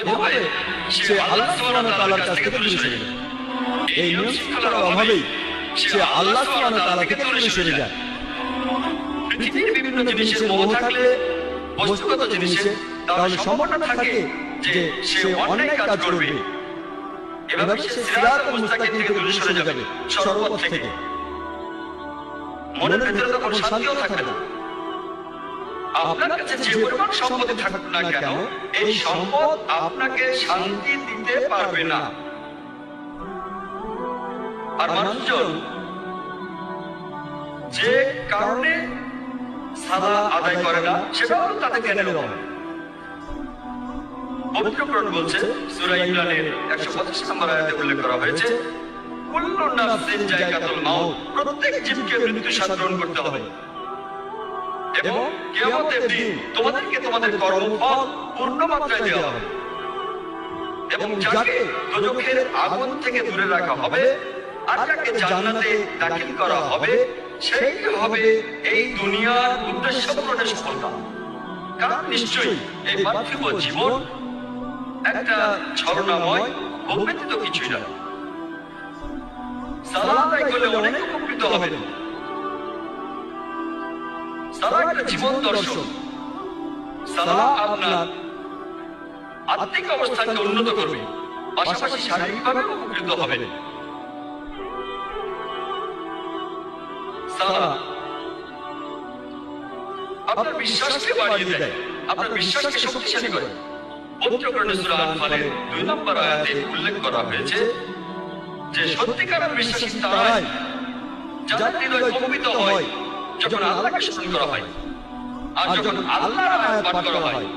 এভাবে সে আল্লাহ তাআলার কাছ থেকে দূরে সরে যায়। এই নিয়ম শৃঙ্খলার অভাবেই সে আল্লাহ তাআলা থেকে দূরে সরে যায়। পৃথিবীর বিভিন্ন জিনিসের মোহ থাকলে বস্তুগত জিনিসে তাহলে সম্ভাবনা থাকে যে সে অন্যায় কাজ করবে। এভাবে সে সিরাতুল মুস্তাকিম থেকে দূরে সরে যাবে। সর্বপথ থেকে। মনের ভেতরে তখন শান্তিও থাকবে না। আপনার কাছে যে পরিমাণ সম্পত্তি থাকুক না কেন এই সম্পদ আপনাকে শান্তি দিতে পারবে না। আর মানুষজন যে কারণে সাদা আদায় করে না সেটা হলো তাদের জ্ঞানের অভাব পবিত্র বলছে সূরা ইমরানের 125 নম্বর আয়াতে উল্লেখ করা হয়েছে কুল্লু নাফসিন জায়গাতুল মাউত প্রত্যেক জীবকে মৃত্যু গ্রহণ করতে হবে। এবং কিয়ামতের দিন তোমাদেরকে তোমাদের কর্মফল পূর্ণ মাত্রায় দেওয়া হবে। এবং যাকে দোজখের আগুন থেকে দূরে রাখা হবে আর যাকে জান্নাতে দাখিল করা হবে সেই হবে এই দুনিয়ার উদ্দেশ্য পূরণের সফলতা কারণ নিশ্চয়ই এই পার্থিব জীবন একটা ঝর্ণাময় ভোগ ব্যতীত কিছুই নয়। সালাহ আদায় করলে অনেক উপকৃত হবে সালাহ একটা জীবন দর্শন সালাহ আপনার আত্মিক অবস্থাকে উন্নত করবে। পাশাপাশি শারীরিকভাবে উপকৃত হবে। সালাহ আপনার বিশ্বাসকে বাড়িয়ে দেয়। আপনার বিশ্বাসকে শক্তিশালী করে। পবিত্র কোরআনে সূরা আনফালের 2 নম্বর আয়াতে উল্লেখ করা হয়েছে যে সত্যিকারের বিশ্বাসী তারাই যাদের হৃদয় কম্পিত হয় যখন আল্লাহকে স্মরণ করা হয় আর যখন আল্লাহর আয়াত পাঠ করা হয়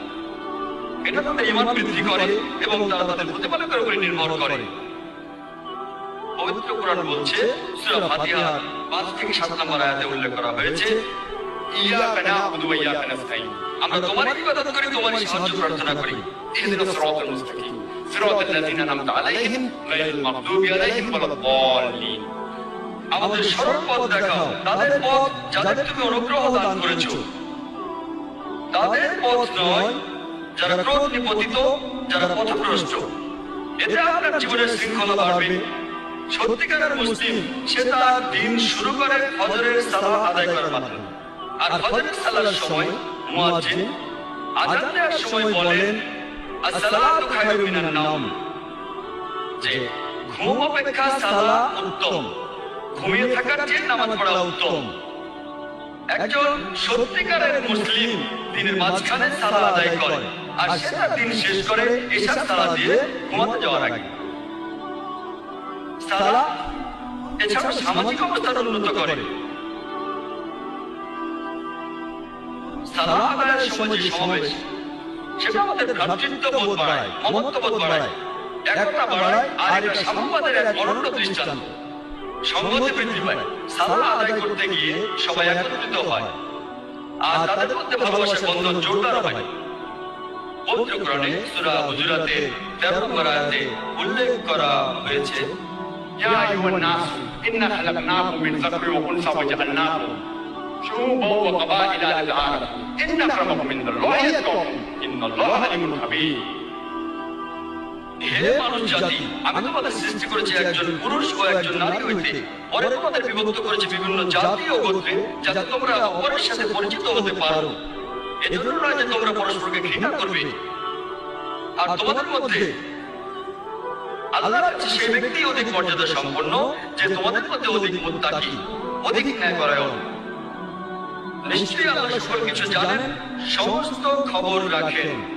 এটা তাদের ঈমান বৃদ্ধি করে এবং তারা তাদের প্রতিপালকের উপরে নির্ভর করে। পবিত্র কোরআন বলছে সূরা ফাতিহার 5 থেকে 7 নম্বর আয়াতে উল্লেখ করা হয়েছে ইয়াকা না'বুদু ওয়া ইয়াকা নাস্তাঈন। আমরা তোমারই ইবাদত করি তোমারই সাহায্য প্রার্থনা করি। ইহদিনাস সিরাতাল মুস্তাকিম। সিরাতাল লাযিনা আনআমতা আলাইহিম গায়রিল মাগদুবি আলাইহিম ওয়ালাদ-দাল্লিন। আমাদের সরল পথ দেখাও। তাদের পথ যাদের তুমি অনুগ্রহ দান করেছ। তাদের পথ নয় যারা ক্রোধ নিপতিত যারা পথভ্রষ্ট। এতে আপনার জীবনের শৃঙ্খলা বাড়বে। সত্যিকারের মুসলিম সে তার দিন শুরু করে ফজরের সালাহ আদায় করার মাধ্যমে। আর ফজরের সালার সময় মুয়াজ্জিন আযান দেওয়ার সময় বলেন আসসালাতু খায়রুম মিনান নাওম। যে ঘুম অপেক্ষা সালাহ উত্তম। ঘুমিয়ে থাকার চেয়ে নামাজ পড়া উত্তম। একজন সত্যিকারের মুসলিম দিনের মাঝখানে সালাহ আদায় করে আর সে তার দিন শেষ করে এশার সালাহ দিয়ে ঘুমাতে যাওয়ার আগে। সালাহ এছাড়াও সামাজিক অবস্থার উন্নত করে। সালাহ আদায়ের সময় সমাবেশ, সেটা আমাদের ভ্রাতৃত্ববোধ বাড়ায় মমত্ববোধ বাড়ায়, একতা বাড়ায়, আর এটা সাম্যবাদের এক অনন্য দৃষ্টান্ত। সংগতি বৃদ্ধি পায় সালাহ আদায় করতে গিয়ে সবাই একত্রিত হয় আর তাদের মধ্যে ভালোবাসার বন্ধন জোরদার হয় পবিত্র কোরআনে সূরা হুজুরাতে 13 নম্বর আয়াতে উল্লেখ করা হয়েছে يا أيها الناس إنا خلقناكم من ذكر وأنثى وجعلناكم شعوبا وقبائل لتعارفوا إن أكرمكم عند الله أتقاكم إن الله عليم خبير হে মানুষ জাতি। আমি তোমাদের সৃষ্টি করেছি একজন পুরুষ ও একজন নারী হইতে। পরে তোমাদের বিভক্ত করেছি বিভিন্ন জাতি ও গোত্রে যাতে তোমরা অপরের সাথে পরিচিত হতে পারো। এজন্য নয় যে তোমরা পরস্পরকে ঘৃণা করবে। আর তোমাদের মধ্যে আল্লাহর কাছে সেই ব্যক্তি অধিক মর্যাদা সম্পন্ন যে তোমাদের মধ্যে অধিক মুত্তাকি অধিক ন্যায়পরায়ণ। নিশ্চয়ই আল্লাহ সকল কিছু জানেন সমস্ত খবর রাখেন।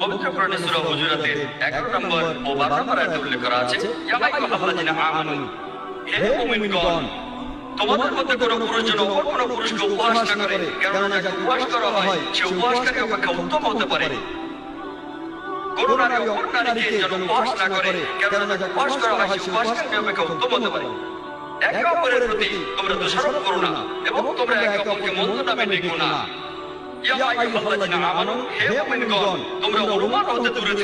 পবিত্র কোরআনে সূরা হুজুরাতের 11 নম্বর ও 12 নম্বর আয়াতে উল্লেখ করা আছে ইয়া আইয়ুহাল্লাযিনা আমানু হে মুমিনগণ তোমাদের মধ্যে কোনো পুরুষ যেন অপর কোনো পুরুষকে উপহাস না করে কেননা যাকে উপহাস করা হয় সে উপহাসকারী অপেক্ষা উত্তম হতে পারে। কোনো নারী অপর নারীকে যেন উপহাস না করে কেননা যাকে উপহাস করা হয় সে উপহাসকারী অপেক্ষা উত্তম হতে পারে। একে অপরের প্রতি তোমরা দোষারোপ করো না এবং তোমরা একে অপরকে মন্দ নামে ডেকো না। তোমরা অনুমান হতে দূরে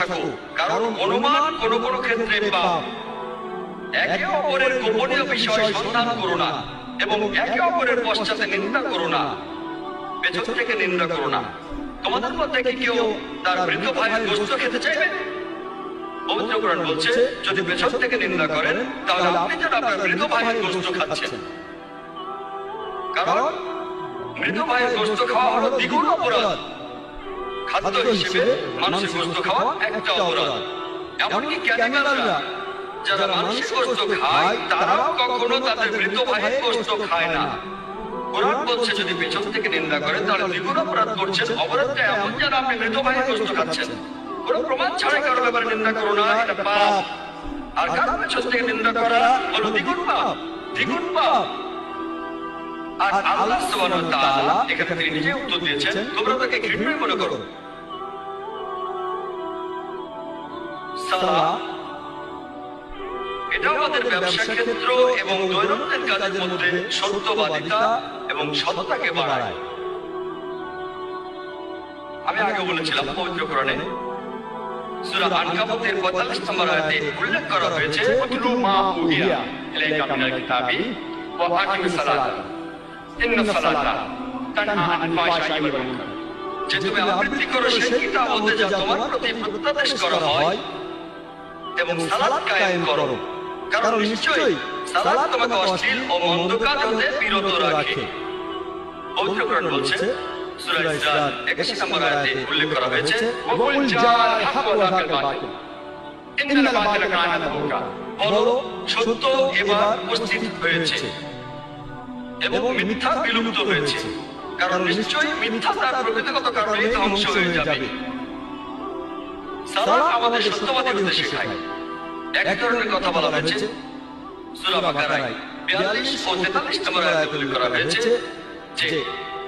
তোমাদের মধ্যে কেউ তার মৃত ভাইয়ের গোস্ত খেতে চাইবে? পবিত্র বলছে, যদি পেছন থেকে নিন্দা করেন, তাহলে আপনি যেন আপনার মৃত ভাইয়ের গোস্ত খাচ্ছেন। কারণ মৃত ভাইয়ের গোস্ত খাওয়া হলো দ্বিগুণ অপরাধ। খাদ্য হিসেবে মানুষের গোস্ত খাওয়া একটা অপরাধ। এমনকি ক্যানিবালরা যারা মানুষের গোস্ত খায় তারাও কখনো তাদের মৃত ভাইয়ের গোস্ত খায় না। কোরআন বলছে যদি পেছন থেকে নিন্দা করেন তাহলে দ্বিগুণ অপরাধ করছেন অপরাধটা এমন যেন আপনি মৃত ভাইয়ের গোস্ত খাচ্ছেন। কোনো প্রমাণ ছাড়াই কারও ব্যাপারে নিন্দা করো না এটা পাপ। আর কারও পেছন থেকে নিন্দা করা হলো দ্বিগুণ পাপ। দ্বিগুণ পাপ। আর আল্লাহ সুবহানাহু ওয়া তাআলা এখানে তিনি নিজে উত্তর দিয়েছেন, তোমরা তাকে মনে করো। সালা আমাদের ব্যবসা ক্ষেত্র এবং দৈনন্দিন কাজের মধ্যে সত্যবাদিতা এবং সততাকে বাড়ায়। আমি আগে বলেছিলাম, পবিত্র কোরআনে সূরা আনকাবুতের 45 নম্বর আয়াতে উল্লেখ করা হয়েছে মা ইলাইকা মিনাল কিতাবি ওয়া যেগুলি আবৃত্তি করো সেই আমলে যা তোমার প্রতি প্রত্যাদেশ করা। হয় এবং সালাত কায়েম করো। কারণ নিশ্চয়ই সালাত তোমাকে অশ্লীল ও মন্দ কাজ হতে বিরত রাখে। পবিত্র কোরআন বলছে সূরা ইসরার 21 নম্বর আয়াতে উল্লেখ করা হয়েছে ওয়াকুল জাল হক ওয়া হাকাল বাতিল। ইন্নাল বাতিলা কানা হুকা বলো সত্য এবার উপস্থিত হয়েছে। এবং মিথ্যা বিলুপ্ত হয়েছে। কারণ নিশ্চয়ই মিথ্যা তার প্রকৃতিগত কারণে ধ্বংস হয়ে যাবে। সালাত আমাদের সত্যবাদী হতে শেখায়। এক ধরনের কথা বলা হয়েছে। সূরা বাকারায় 42 ও 43 নম্বর আয়াতে উল্লেখ করা হয়েছে যে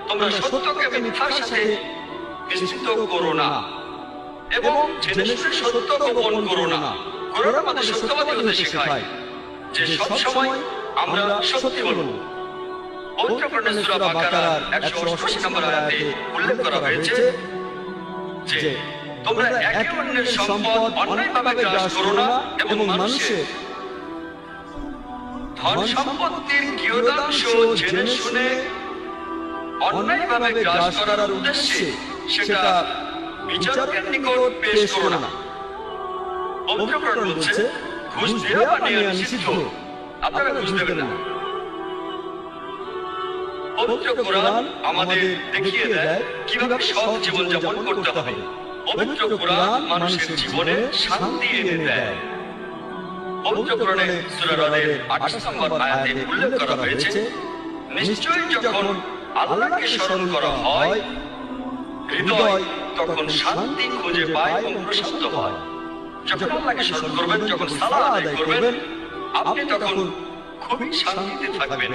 তোমরা সত্যকে মিথ্যার সাথে মিশ্রিত করো না। এবং জেনে শুনে সত্য গোপন করো না। কোরআন আমাদের সত্যবাদী হতে শেখায়। যে সব সময় আমরা সত্যি বলব। পবিত্র সূরা বাকারার 188 নম্বর আয়াতে উল্লেখ করা হয়েছে যে তোমরা একে অন্যের সম্পদ অন্যায়ভাবে গ্রাস করো না এবং মানুষের ধন সম্পত্তির কিয়দাংশ জেনে শুনে অন্যায়ভাবে গ্রাস করার উদ্দেশ্যে সেটা বিচারকের নিকট পেশ করো না। পবিত্র কোরআন বলছে ঘুষ দেওয়া নিষিদ্ধ। আপনারা ঘুষ দেবেন না। পবিত্র কোরআন আমাদের দেখিয়ে দেয় কীভাবে সৎ জীবন যাপন করতে হবে। পবিত্র কোরআন মানুষের জীবনে শান্তি এনে দেয়। পবিত্র কোরআনে সূরা রদের 28 নম্বর আয়াতে উল্লেখ করা হয়েছে নিশ্চয়ই যখন আল্লাহকে স্মরণ করা হয় হৃদয় তখন শান্তি খুঁজে পায় এবং প্রশান্ত হয়। যখন আল্লাহকে স্মরণ করবেন যখন সালাহ আদায় করবেন আপনি তখন খুবই শান্তিতে থাকবেন।